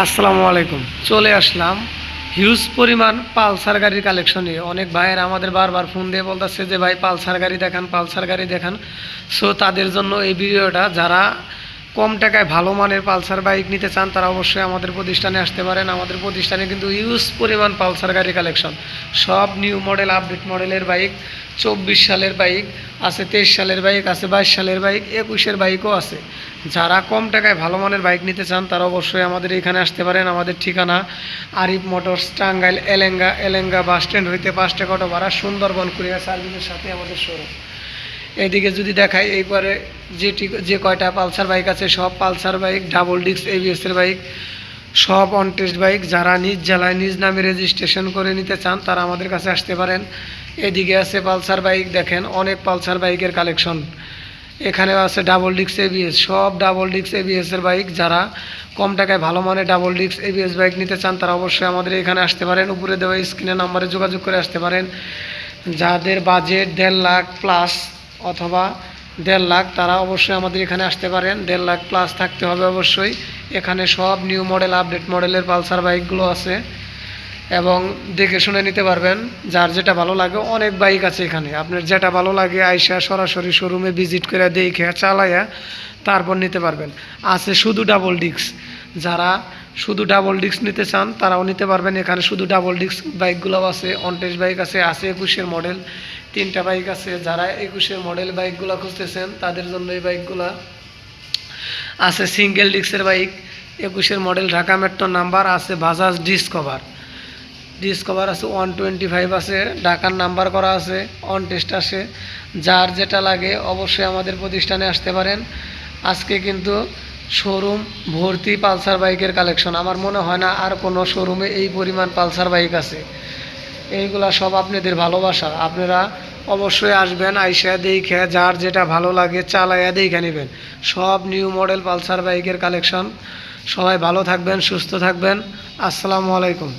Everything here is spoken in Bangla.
আসসালামু আলাইকুম। চলে আসলাম হিউজ পরিমাণ পালসার গাড়ির কালেকশন নিয়ে। অনেক ভাইয়ের আমাদের বারবার ফোন দিয়ে বলতেছে যে, ভাই, পালসার গাড়ি দেখান, পালসার গাড়ি দেখান। সো তাদের জন্য এই ভিডিওটা যারা কম টাকায় ভালো মানের পালসার বাইক নিতে চান, তারা অবশ্যই আমাদের প্রতিষ্ঠানে আসতে পারেন। আমাদের প্রতিষ্ঠানে কিন্তু ইউজ পরিমাণ পালসার গাড়ি কালেকশন সব নিউ মডেল আপডেট মডেলের বাইক, চব্বিশ সালের বাইক, আছে তেইশ সালের বাইক, আছে বাইশ সালের বাইক, একুশের বাইকও আছে। যারা কম টাকায় ভালো মানের বাইক নিতে চান, তারা অবশ্যই আমাদের এখানে আসতে পারেন। আমাদের ঠিকানা Arif motors, Tangail, Elenga Elenga bus stand হইতে পাঁচ টাকা অটো ভাড়া, সুন্দরবন কুরিয়ার সার্ভিসের সাথে আমাদের শোরুম এদিকে যদি দেখাই, এইবারে যেটি, যে কয়টা পালসার বাইক আছে, সব পালসার বাইক, ডাবল ডিস্ক এবিএসের বাইক, সব অন টেস্ট বাইক, যারা নিজ জেলায় নিজ নামে রেজিস্ট্রেশন করে নিতে চান, তারা আমাদের কাছে আসতে পারেন। এদিকে আছে পালসার বাইক, দেখেন অনেক পালসার বাইকের কালেকশন এখানেও আছে ডাবল ডিস্ক এবিএস, সব ডাবল ডিস্ক এবিএস এর বাইক, যারা কম টাকায় ভালো মানের ডাবল ডিস্ক এবিএস বাইক নিতে চান, তারা অবশ্যই আমাদের এখানে আসতে পারেন। উপরে দেওয়া স্ক্রিনের নাম্বারে যোগাযোগ করে আসতে পারেন। যাদের বাজেট দেড় লাখ প্লাস অথবা দেড় লাখ তারা অবশ্যই আমাদের এখানে আসতে পারেন। দেড় লাখ প্লাস থাকতে হবে অবশ্যই। এখানে সব নিউ মডেল আপডেট মডেলের পালসার বাইকগুলো আছে। এবং দেখে শুনে নিতে পারবেন, যার যেটা ভালো লাগে। অনেক বাইক আছে এখানে। আপনার যেটা ভালো লাগে, আইসা সরাসরি শোরুমে ভিজিট করে দেখে চালাইয়া তারপর নিতে পারবেন। আছে শুধু ডাবল ডিস্ক যারা শুধু ডাবল ডিস্ক নিতে চান, তারাও নিতে পারবেন। এখানে শুধু ডাবল ডিস্ক বাইকগুলোও আছে অনটেজ বাইক আছে আছে একুশের মডেল তিনটা বাইক আছে, যারা একুশের মডেল বাইকগুলো খুঁজতেছেন, তাদের জন্য এই বাইকগুলা আছে সিঙ্গেল ডিস্কের বাইক একুশের মডেল ঢাকা মেট্রো নাম্বার আছে বাজাজ ডিসকভার ডিসকভার আছে ওয়ান টোয়েন্টি ফাইভ আছে, ঢাকার নাম্বার করা আছে অন টেস্ট আছে যার যেটা লাগে অবশ্যই আমাদের প্রতিষ্ঠানে আসতে পারেন। আজকে কিন্তু শোরুম ভর্তি পালসার বাইকের কালেকশন। আমার মনে হয় না আর কোনো শোরুমে এই পরিমাণ পালসার বাইক আছে। এইগুলা সব আপনাদের ভালোবাসা। আপনারা অবশ্যই আসবেন, আইসা দেখে যার যেটা ভালো লাগে চালাইয়া দেখে নেবেন। সব নিউ মডেল পালসার বাইকের কালেকশন। সবাই ভালো থাকবেন, সুস্থ থাকবেন। আসসালামু আলাইকুম।